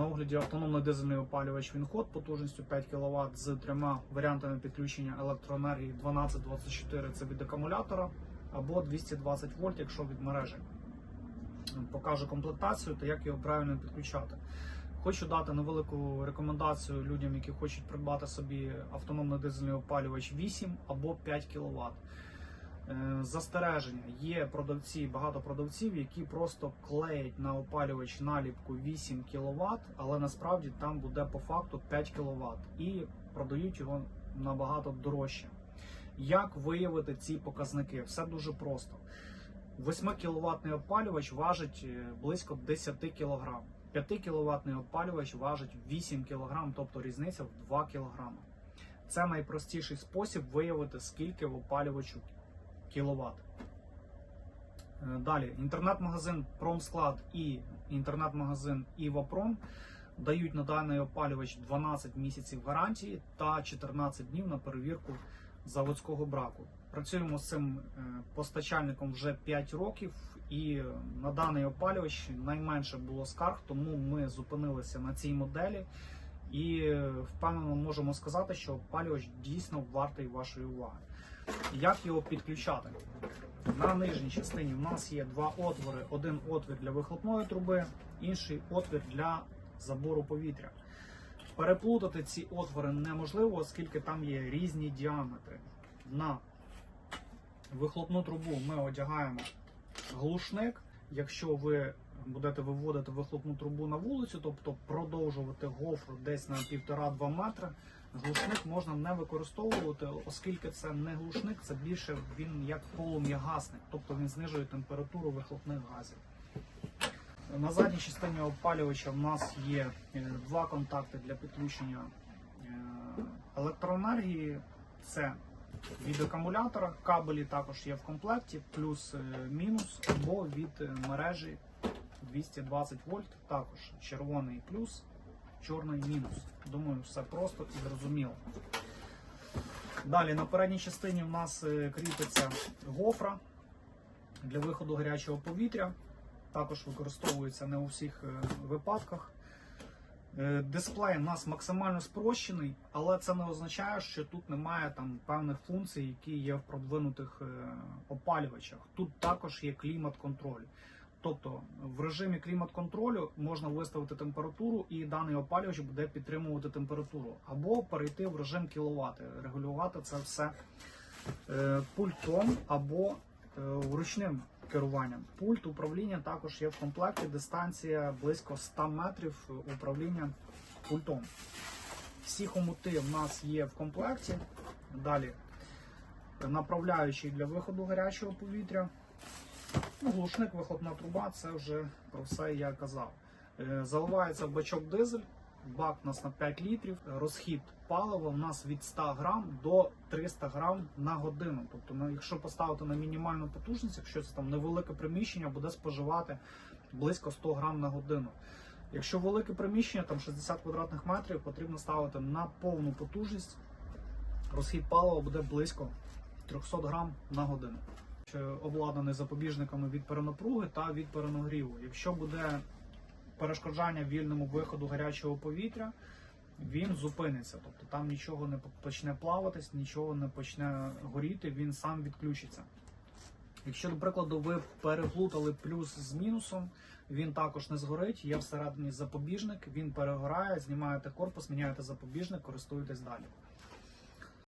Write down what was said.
На огляді автономний дизельний опалювач Вінход потужністю 5 кВт з трьома варіантами підключення електроенергії 12-24 це від акумулятора або 220 вольт, якщо від мережі. Покажу комплектацію та як його правильно підключати. Хочу дати невелику рекомендацію людям, які хочуть придбати собі автономний дизельний опалювач 8 або 5 кВт. Е, Застереження є продавці, багато продавців, які просто клеять на опалювач наліпку 8 кВт, але насправді там буде по факту 5 кВт і продають його набагато дорожче. Як виявити ці показники? Все дуже просто. 8 кВт опалювач важить е, близько 10 кг. 5 кВт опалювач важить 8 кг, тобто різниця в 2 кг. Це найпростіший спосіб виявити, скільки в опалювачу кВт. Е, Далі, інтернет-магазин Промсклад і інтернет-магазин Івапром дають на даний опалювач 12 місяців гарантії та 14 днів на перевірку заводського браку. Працюємо з цим е, постачальником вже 5 років, і на даний опалювач найменше було скарг, тому ми зупинилися на цій моделі. І е, впевнено можемо сказати, що опалювач дійсно вартий вашої уваги. Як його підключати? На нижній частині в нас є два отвори: один отвір для вихлопної труби, інший отвір для забору повітря. Переплутати ці отвори неможливо, оскільки там є різні діаметри. На вихлопну трубу ми одягаємо глушник. Якщо ви будете виводити вихлопну трубу на вулицю, тобто продовжувати гофру десь на 1,5-2 метри, глушник можна не використовувати, оскільки це не глушник, це більше він як полум'ягасник, тобто він знижує температуру вихлопних газів. На задній частині опалювача в нас є е, два контакти для підключення е, електроенергії. Це від акумулятора, кабелі також є в комплекті, плюс е, або від мережі 220 вольт, також червоний плюс, чорний мінус. Думаю, все просто і зрозуміло. Далі на передній частині в нас е, кріпиться гофра для виходу гарячого повітря. Також використовується не у всіх е, випадках. Е, Дисплей у нас максимально спрощений, але це не означає, що тут немає там певних функцій, які є в продвинутих опалювачах. Тут також є клімат-контроль. Тобто в режимі клімат-контролю можна виставити температуру, і даний опалювач буде підтримувати температуру, або перейти в режим кіловати, регулювати це все е, пультом або е, ручним керуванням. Пульт управління також є в комплекті. Дистанція близько 100 метрів управління пультом. Всі хомути в нас є в комплекті. Далі направляючий для виходу гарячого повітря. Ну, глушник, вихлопна труба, це вже про все я казав. Е, Заливається в бачок дизель, бак у нас на 5 літрів, розхід палива у нас від 100 грам до 300 грам на годину. Тобто, ну, якщо поставити на мінімальну потужність, якщо це там невелике приміщення, буде споживати близько 100 грам на годину. Якщо велике приміщення, там 60 квадратних метрів, потрібно ставити на повну потужність. Розхід палива буде близько 300 грам на годину. Обладнаний запобіжниками від перенапруги та від перенагріву. Якщо буде перешкоджання вільному виходу гарячого повітря, він зупиниться. Тобто там нічого не почне плаватись, нічого не почне горіти, він сам відключиться. Якщо, до прикладу, ви переплутали плюс з мінусом, він також не згорить. Є всередині запобіжник, він перегорає, знімаєте корпус, міняєте запобіжник, користуєтесь далі.